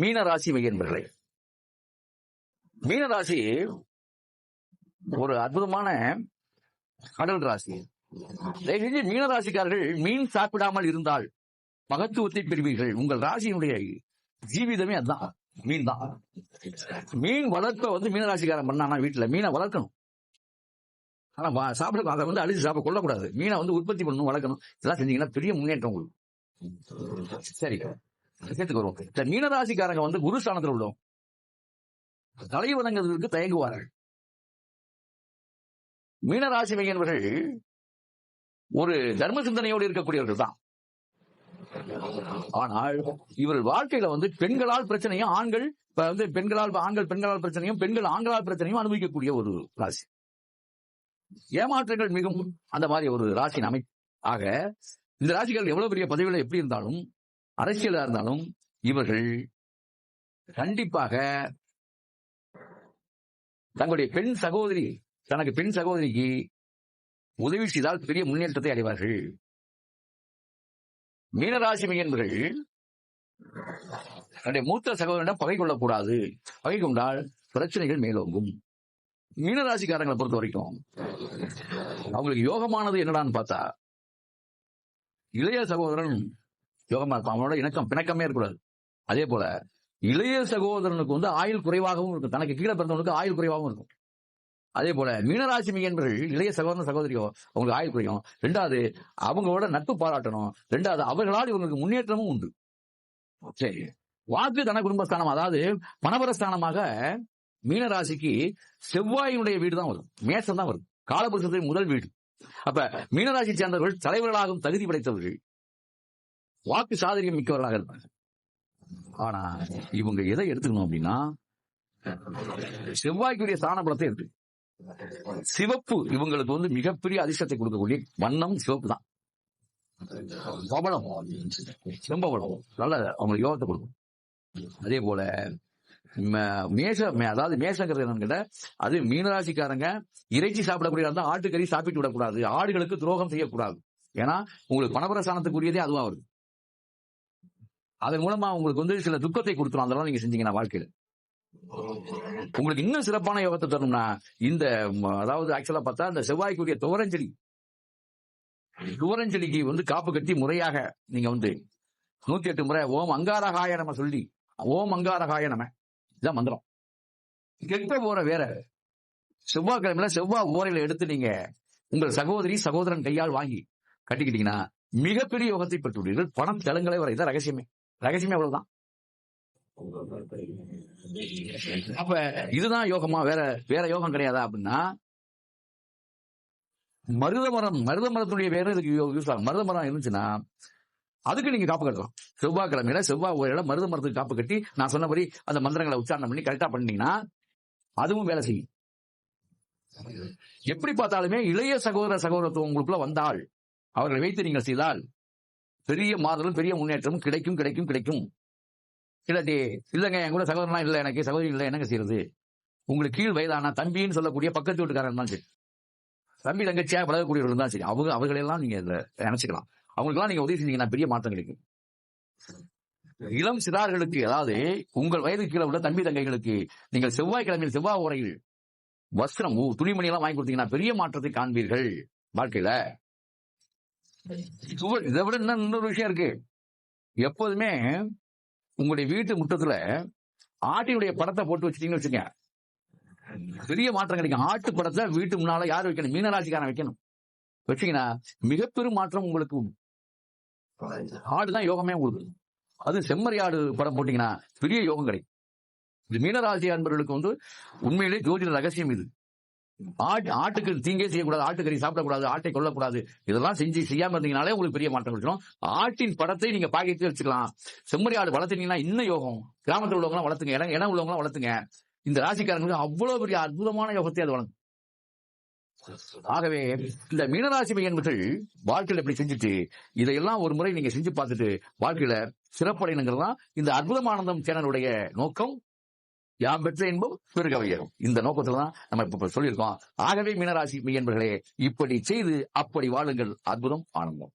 மீன ராசி மையன்பர்களே மீன ராசி ஒரு அற்புதமான கடல் ராசி. தயவு செஞ்சு மீன ராசிக்காரர்கள் மீன் சாப்பிடாமல் இருந்தால் மகத்துவத்தை பெறுவீர்கள். உங்கள் ராசியினுடைய ஜீவிதமே அதுதான் மீன் தான். மீன் வளர்ப்ப வந்து மீனராசிக்காரன் பண்ணானா வீட்டுல? மீனை வளர்க்கணும். ஆனா சாப்பிட அதை வந்து அழிச்சு சாப்பிட கொள்ளக்கூடாது மீனை வந்து உற்பத்தி பண்ணணும் வளர்க்கணும். இதெல்லாம் செஞ்சீங்கன்னா பெரிய முன்னேற்றம் உங்களுக்கு. சரி. சேர்த்துக்கு வருவோம் இந்த மீனராசிக்காரங்க வந்து குரு ஸ்தானத்தில் உள்ளோம் தலை வணங்குவதற்கு தயங்குவார்கள். மீனராசி மையன்வர்கள் ஒரு தர்ம சிந்தனையோடு இருக்கக்கூடியவர்கள் தான். ஆனால் இவர்கள் வாழ்க்கையில வந்து பெண்களால் பிரச்சனையும் ஆண்கள் இப்ப வந்து பெண்களால் ஆண்கள் பெண்களால் பிரச்சனையும் பெண்கள் ஆண்களால் பிரச்சனையும் அனுபவிக்கக்கூடிய ஒரு ராசி. ஏமாற்றங்கள் மிகவும் அந்த மாதிரி ஒரு ராசியின் அமைப்பு. ஆக இந்த ராசிகள் எவ்வளவு பெரிய பதவியில எப்படி இருந்தாலும் அரசியலா இருந்தாலும் இவர்கள் கண்டிப்பாக தங்களுடைய பெண் சகோதரி தனக்கு பெண் சகோதரிக்கு உதவி செய்தால் பெரிய முன்னேற்றத்தை அடைவார்கள். மீனராசி மையன்பர்கள் தன்னுடைய மூத்த சகோதரிடம் பகை கொள்ளக்கூடாது. பகை கொண்டால் பிரச்சனைகள் மேலோங்கும். மீனராசிக்காரங்களை பொறுத்த வரைக்கும் அவங்களுக்கு யோகமானது என்னடான்னு பார்த்தா இளைய சகோதரன் யோகமா இருக்கும். அவனோட இணக்கம் பிணக்கமே இருக்கக்கூடாது. அதே போல இளைய சகோதரனுக்கு வந்து ஆயுள் குறைவாகவும் இருக்கும். தனக்கு கீழே பிறந்தவனுக்கு ஆயுள் குறைவாகவும் இருக்கும். அதே போல மீனராசி மையன்பர்கள் இளைய சகோதரன் சகோதரியோ அவங்களுக்கு ஆயுள் குறையும். ரெண்டாவது அவங்களோட நட்பு பாராட்டணும். ரெண்டாவது அவர்களால் இவங்களுக்கு முன்னேற்றமும் உண்டு. சரி. வாக்கு தன குடும்பஸ்தானம் அதாவது பணபரஸ்தானமாக மீனராசிக்கு செவ்வாயினுடைய வீடு தான் வரும். மேசம் தான் வரும். காலபுருஷத்தின் முதல் வீடு. அப்ப மீனராசி சேர்ந்தவர்கள் தலைவர்களாகவும் தகுதி படைத்தவர்கள். வாக்கு சாதரியம் மிக்கவர்களாக இருப்பாங்க ஆனா இவங்க எதை எடுத்துக்கணும் அப்படின்னா செவ்வாய்க்குரிய ஸ்தான பலத்தை இருக்கு சிவப்பு இவங்களுக்கு வந்து மிகப்பெரிய அதிர்ஷ்டத்தை கொடுக்கக்கூடிய வண்ணம் சிவப்பு தான். பவளம் செம்பவளம் நல்ல அவங்களுக்கு யோகத்தை கொடுக்கும். அதே போல ம- மேஷ மே- அதாவது மேஷங்கிறது என்னன்னு அது மீனராசிக்காரங்க இறைச்சி சாப்பிடக்கூடிய இருந்தா ஆட்டுக்கறி சாப்பிட்டு விடக்கூடாது. ஆடுகளுக்கு துரோகம் செய்யக்கூடாது. ஏன்னா உங்களுக்கு பணபரசானத்துக்குரியதே அதுவா வருது. அதன் மூலமா உங்களுக்கு வந்து சில துக்கத்தை கொடுத்துரும். அதெல்லாம் நீங்க செஞ்சீங்கன்னா வாழ்க்கையில. உங்களுக்கு இன்னும் சிறப்பான யோகத்தை தரணும்னா இந்த அதாவது ஆக்சுவலா பார்த்தா இந்த செவ்வாய்க்குரிய துவரஞ்செடி துவரஞ்செடிக்கு வந்து காப்பு கட்டி முறையாக நீங்க வந்து நூத்தி எட்டு முறை ஓம் அங்காரகாய நம்ம சொல்லி ஓம் அங்காரகாய நம. இதான் மந்திரம். கெட்ட போற வேற. செவ்வாய்க்கிழமையில செவ்வாய் ஓரையில எடுத்து நீங்க உங்கள் சகோதரி சகோதரன் கையால் வாங்கி கட்டிக்கிட்டீங்கன்னா மிகப்பெரிய யோகத்தை பெற்றுள்ளீர்கள் பணம் தெலுங்கலை வரை. இதான் ரகசியமே. ரகசியமே அவ்வளவுதான். அப்ப இதுதான் யோகமா? வேற வேற யோகம் கிடையாதா அப்படின்னா மருத மரம் மருத மரத்துடைய வேற இதுக்கு யூஸ் ஆகும். மருத மரம் இருந்துச்சுன்னா அதுக்கு நீங்க காப்பு கட்டலாம். செவ்வாய்க்கிழமையில செவ்வாய் ஓரையில மருத மரத்துக்கு காப்பு கட்டி நான் சொன்னபடி அந்த மந்திரங்களை உச்சாரணம் பண்ணி கரெக்டா பண்ணீங்கன்னா அதுவும் வேலை செய்யும். எப்படி பார்த்தாலுமே இளைய சகோதர சகோதரத்துவம் உங்களுக்குள்ள வந்தால் அவர்களை வைத்து நீங்கள் செய்தால் பெரிய மாறுதலும் பெரிய முன்னேற்றமும் கிடைக்கும் கிடைக்கும் கிடைக்கும். இல்லாட்டி இல்லைங்க என் கூட சகோதரனா இல்லை எனக்கு சகோதரி இல்லை என்னங்க செய்யறது உங்களுக்கு கீழ் வயதான தம்பின்னு சொல்லக்கூடிய பக்கத்து வீட்டுக்காரன் தான் சரி. தம்பி தங்கச்சியா பழகக்கூடியவர்கள் தான் சரி அவங்க அவர்களெல்லாம் நீங்க இதுல நினைச்சுக்கலாம். அவங்களுக்கெல்லாம் நீங்க உதவி செஞ்சீங்கன்னா பெரிய மாற்றம் கிடைக்கும். இளம் சிறார்களுக்கு அதாவது உங்கள் வயதுக்கு கீழே உள்ள தம்பி தங்கைகளுக்கு நீங்கள் செவ்வாய்க்கிழமையில் செவ்வாய் உரையில் வஸ்திரம் துணிமணி எல்லாம் வாங்கி கொடுத்தீங்கன்னா பெரிய மாற்றத்தை காண்பீர்கள் வாழ்க்கையில. இதை விட இன்னும் இன்னொரு விஷயம் இருக்கு. எப்போதுமே உங்களுடைய வீட்டு முத்தத்துல ஆட்டினுடைய படத்தை போட்டு வச்சிட்டீங்கன்னு வச்சுங்க பெரிய மாற்றம் கிடைக்கும். ஆட்டு படத்தை வீட்டு முன்னால யார் வைக்கணும்? மீனராசிக்காரன் வைக்கணும். வச்சீங்கன்னா மிகப்பெரும் மாற்றம் உங்களுக்கு ஆடுதான் யோகமே உங்களுக்கு. அது செம்மறி ஆடு படம் போட்டீங்கன்னா பெரிய யோகம் கிடைக்கும். இது மீனராசி அன்பர்களுக்கு வந்து உண்மையிலே ஜோதிட ரகசியம் இது. ஆட்டு ஆட்டுக்கு தீங்கே செய்யக்கூடாது ஆட்டுக்கறி சாப்பிடக்கூடாது ஆட்டை கொல்லக்கூடாது. இதெல்லாம் செஞ்சு செய்யாம இருந்தீங்கனாலே உங்களுக்கு பெரிய மாற்றம் கிடைச்சிடும் ஆட்டின் படத்தை நீங்க பாக்கெட்டு வச்சுக்கலாம். செம்மறி ஆடு வளர்த்துனீங்கன்னா இன்னும் யோகம். கிராமத்தில் உள்ளவங்களாம் வளர்த்துங்க இடம் இடம் உள்ளவங்களாம் வளர்த்துங்க. இந்த ராசிக்காரங்களுக்கு அவ்வளவு பெரிய அற்புதமான யோகத்தை அது வழங்கும். ஆகவே இந்த மீனராசி மையன்கள் வாழ்க்கையில இப்படி செஞ்சுட்டு இதையெல்லாம் ஒரு முறை நீங்க செஞ்சு பார்த்துட்டு வாழ்க்கையில சிறப்படையணுங்கிறது தான் இந்த அற்புதமானந்தம் சேனலுடைய நோக்கம். யாம் பெற்ற இன்பம் பெருக உயரும் இந்த நோக்கத்துல தான் நம்ம இப்ப சொல்லியிருக்கோம். ஆகவே மீனராசி மையன்பர்களே இப்படி செய்து அப்படி வாழுங்கள். அற்புதம் ஆனந்தம்.